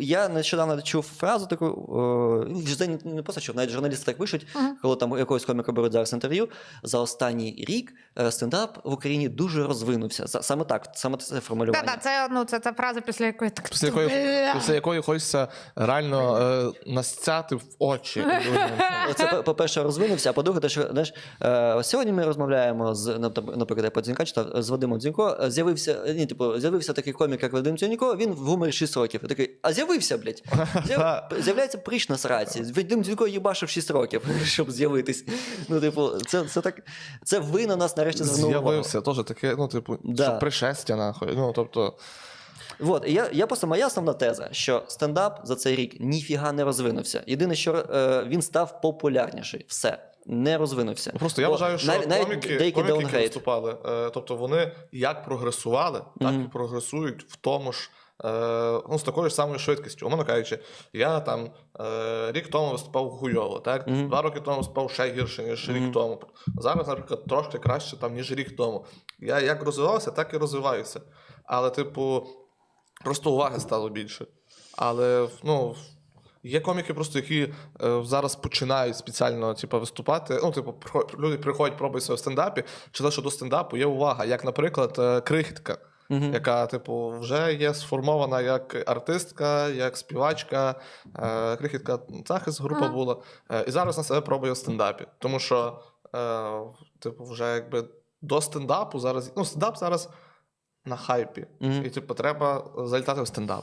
Я нещодавно чув фразу таку, о, вже не, не просто чув, навіть журналісти так пишуть, Мгм. коли там якогось коміка беруть зараз інтерв'ю. За останній рік е, стендап в Україні дуже розвинувся. Саме так, саме це формулювання. Так, так, це, ну, це та фраза, після якої так. Після якої, після якої хочеться реально е, настяти в очі. Це по- по-перше, розвинувся, а по-друге, те, що знаєш, е, сьогодні ми розмовляємо з нап- наприклад, я по читав з Вадимом Дзінько. е, З'явився ні, типу, з'явився такий комік, як Вадим Дзінько. Він в гуморі 6 років. Такий, а з'явився, блядь. З'яв- З'являється прич на сраці. Вадим Дзінько їбашив 6 років, щоб з'явитись. Ну, типу, це, це так. Це ви на нас нарешті звернули. З'явився теж таке, ну, типу, Да. пришестя, нахуй. Ну, тобто, Вот, і я, я просто моя основна теза, що стендап за цей рік ніфіга не розвинувся. Єдине, що е, він став популярніший. Все. Не розвинувся. ну, просто я Бо вважаю, що навіть, навіть коміки, деякі коміки, які виступали, е, тобто вони як прогресували, так Мгм. і прогресують в тому ж. Е, Ну, з такою ж самою швидкістю. Умовно кажучи, я там е, рік тому виступав хуйово, так? Мгм. Два роки тому виступав ще гірше, ніж Мгм. рік тому. Зараз, наприклад, трошки краще, там, ніж рік тому. Я як розвивався, так і розвиваюся. Але, типу, просто уваги стало більше. Але ну, є коміки, просто, які е, зараз починають спеціально типу, виступати. Ну, типу, люди приходять, пробують себе в стендапі. Чи те, що до стендапу є увага, як, наприклад, е, крихітка. Мгм. Яка, типу, вже є сформована як артистка, як співачка, е, крихітка Цахис група Ага. була. Е, і зараз на себе пробує в стендапі. Тому що, е, типу, вже якби до стендапу зараз. Ну, стендап зараз на хайпі. Угу. І, типу, треба залітати в стендап.